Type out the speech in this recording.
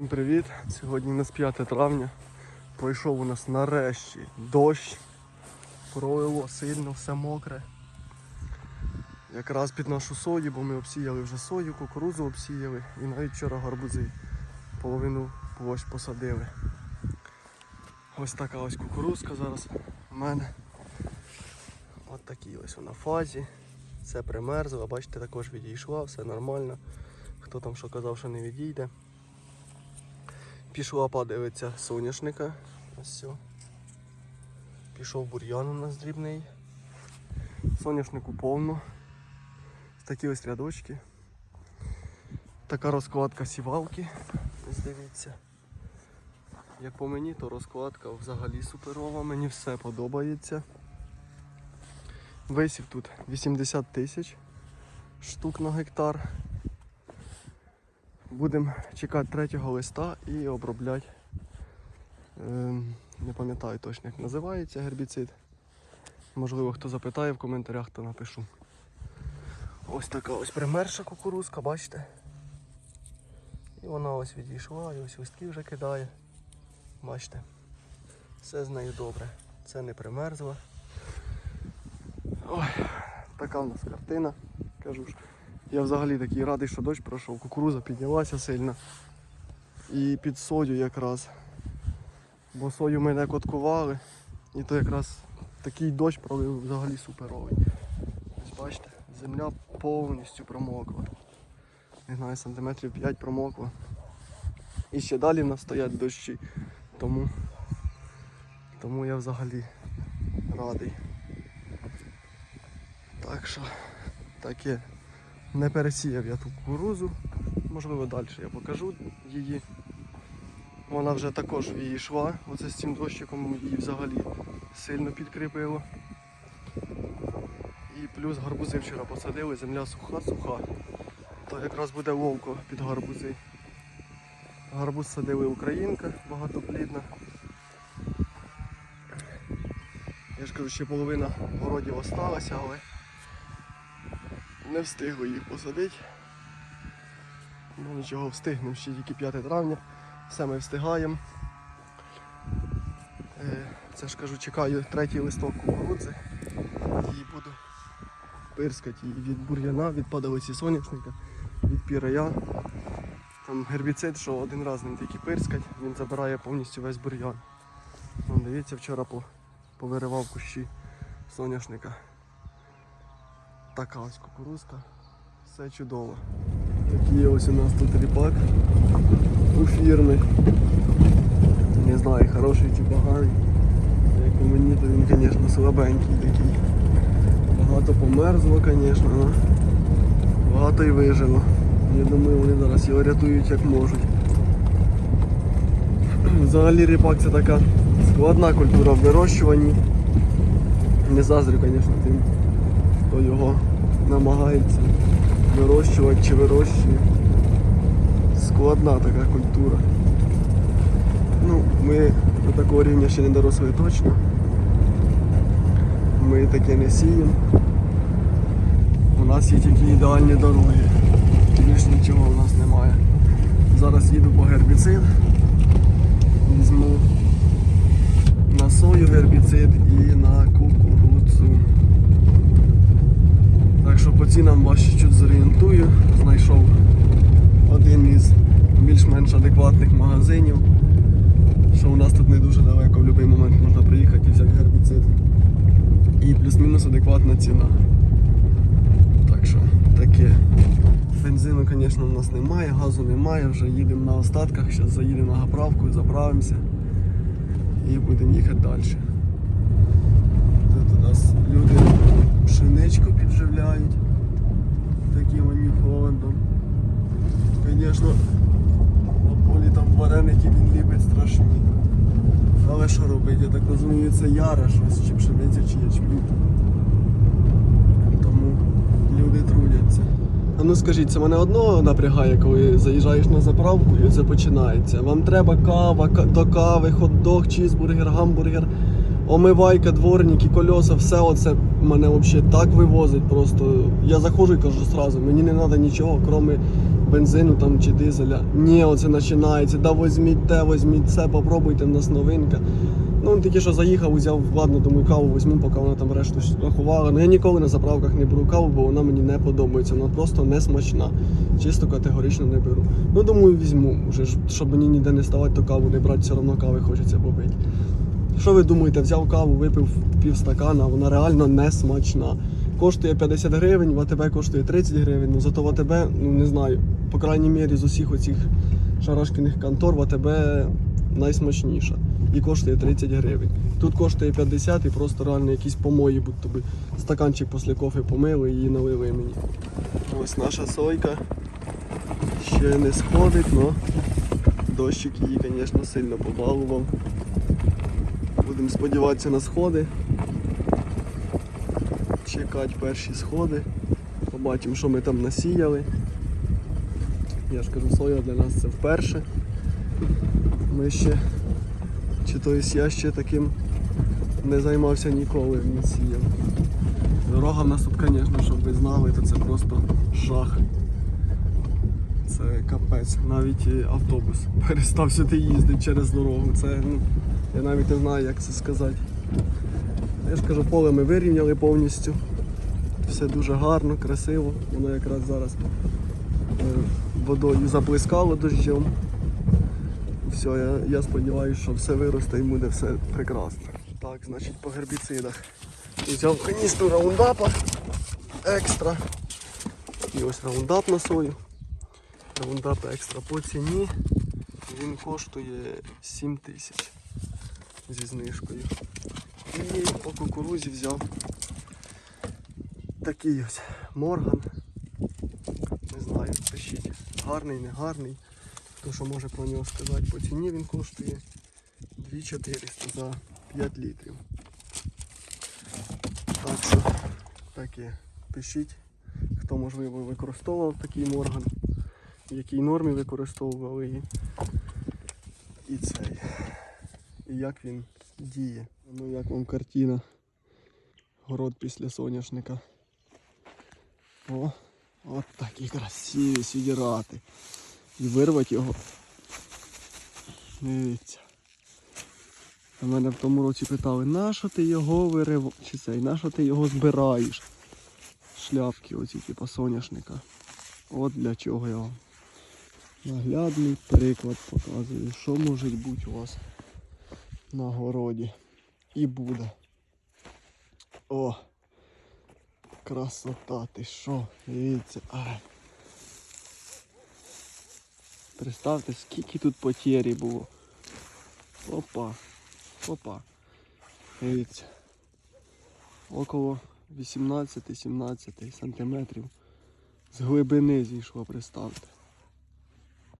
Всім привіт! Сьогодні у нас 5 травня. Пройшов у нас нарешті дощ. Пролило сильно, все мокре. Якраз під нашу сою, бо ми обсіяли вже сою, кукурудзу обсіяли і навіть вчора гарбузи половину площ посадили. Ось така ось кукурузка зараз у мене. От такі ось вона фазі. Це примерзло, бачите, також відійшла, все нормально. Хто там що казав, що не відійде. Пішла подивиться соняшника. Ось все. Пішов бур'ян у нас дрібний. Соняшнику повно. Такі ось рядочки. Така розкладка сівалки. Ось дивіться. Як по мені, то розкладка взагалі суперова, мені все подобається. Висів тут 80 тисяч штук на гектар. Будемо чекати третього листа і обробляти. Ем, не пам'ятаю точно, як називається гербіцид. Можливо, хто запитає в коментарях, то напишу. Ось така ось примерша кукурузка, бачите? І вона ось відійшла, і ось листки вже кидає. Бачите? Все з нею добре. Це не примерзла. Ой, така в нас картина. Кажу ж. Я взагалі такий радий, що дощ пройшов. Кукуруза піднялася сильно. І під сою якраз. Бо сою ми не коткували. І то якраз такий дощ пролив взагалі суперовий. Ось бачите, земля повністю промокла. Не знаю, сантиметрів 5 промокла. І ще далі в нас стоять дощі. Тому, тому я взагалі радий. Так що таке. Не пересіяв я ту кукурузу. Можливо, далі я покажу її. Вона вже також відійшла. Оце з цим дощиком її взагалі сильно підкріпило. І плюс гарбузи вчора посадили, земля суха-суха. То якраз буде ловко під гарбузи. Гарбуз садили українка багатоплідна. Я ж кажу, ще половина городів осталася, але не встигли їх посадити. Ну нічого встигнемо, ще тільки 5 травня. Все ми встигаємо. Е, Це ж кажу, чекаю третій листок кукурудзи і буду пирскати її від бур'яна, від падалиці соняшника, від пірая. Там гербіцид, що один раз ним тільки пирскать, він забирає повністю весь бур'ян. Дивіться, вчора повиривав кущі соняшника. Така ось кукурузка. Все чудово. Такий ось у нас тут ріпак у фірми. Не знаю, хороший чи поганий. Як по мені, то він, звісно, слабенький такий. Багато померзло, звісно, але багато і вижило. Я думаю, вони зараз його рятують як можуть. Взагалі ріпак це така складна культура в вирощуванні. Не заздрю, звісно, тим хто його намагається вирощувати чи вирощує. Складна така культура. Ну, ми до такого рівня ще не доросли точно. Ми таке не сіємо. У нас є тільки ідеальні дороги. Більш нічого у нас немає. Зараз їду по гербіцид. Візьму на сою гербіцид і на кукурудзу. Так що по цінам вас чуть зорієнтую. Знайшов один із більш-менш адекватних магазинів. Що у нас тут не дуже далеко, в будь-який момент можна приїхати і взяти гербіцид. І плюс-мінус адекватна ціна. Так що таке. Бензину, звісно, у нас немає, газу немає, вже їдемо на остатках, зараз заїдемо на заправку заправимося і будемо їхати далі. Тут у нас люди пшеничку підживляють таким холодом. Звісно, на полі там вареники він ліпить страшні. Що робити? Я так розумію, це яра щось, чи пшениця, чи ячмінь. Тому люди трудяться. А ну скажіть, це мене одного напрягає, коли заїжджаєш на заправку і це починається. Вам треба кава, ка- до кави, хот-дог, чізбургер, гамбургер, омивайка, дворники, кольоса, все оце мене взагалі так вивозить просто. Я заходжу і кажу зразу, мені не треба нічого, крім бензину там чи дизеля. Ні, оце починається. Да візьміть те, візьміть це, попробуйте, в нас новинка. Ну, він тільки що заїхав, взяв, ладно, думаю, каву візьму, поки вона там решту рахувала. Ну я ніколи на заправках не беру каву, бо вона мені не подобається. Вона просто не смачна. Чисто категорично не беру. Ну, думаю, візьму, вже щоб мені ніде не ставати, то каву не брати, все одно кави хочеться попити. Що ви думаєте, взяв каву, випив пів стакана, вона реально не смачна. Коштує 50 гривень, в АТБ коштує 30 гривень, ну зато в АТБ, ну не знаю, по крайній мірі з усіх оцих шарашкиних контор в АТБ найсмачніша. І коштує 30 гривень. Тут коштує 50 і просто реально якісь помої, будь тобі стаканчик після кофе помили і налили мені. Ось наша сойка. Ще не сходить, але дощик її, звісно, сильно побалував. Будемо сподіватися на сходи. Чекати перші сходи. Побачимо, що ми там насіяли. Я ж кажу, соя для нас це вперше. Ми ще, чи то я ще таким не займався ніколи, не сіяв. Дорога в нас тут, звісно, щоб ви знали, то це просто жах. Це капець. Навіть автобус перестав сюди їздити через дорогу. Це, ну, я навіть не знаю, як це сказати. Я ж кажу, поле ми вирівняли повністю. Все дуже гарно, красиво. Воно якраз зараз е, водою заблискало дощем. Все, я, я сподіваюся, що все виросте і буде все прекрасно. Так, значить по гербіцидах. Взяв каністру раундапа екстра. І ось раундап на сою. Раундап екстра по ціні. Він коштує 7 тисяч зі знижкою. І по кукурузі взяв такий ось морган. Не знаю, пишіть. Гарний, не гарний. Хто що може про нього сказати. По ціні він коштує 2400 за 5 літрів. Так що таке. Пишіть, хто можливо використовував такий морган, в якій нормі використовували і, і цей. І як він діє. Ну як вам картина. Город після соняшника. О, от такі красиві сідірати. І вирвати його. Дивіться. У мене в тому році питали, нащо ти його вирив... чи цей, нащо ти його збираєш? Шляпки оці, типу соняшника. От для чого я вам. Наглядний приклад показую, що може бути у вас на городі. І буде. О! Красота, ти що? Дивіться. Ай. Представте, скільки тут потері було. Опа. Опа. Дивіться. Около 18-17 сантиметрів з глибини зійшло, представте.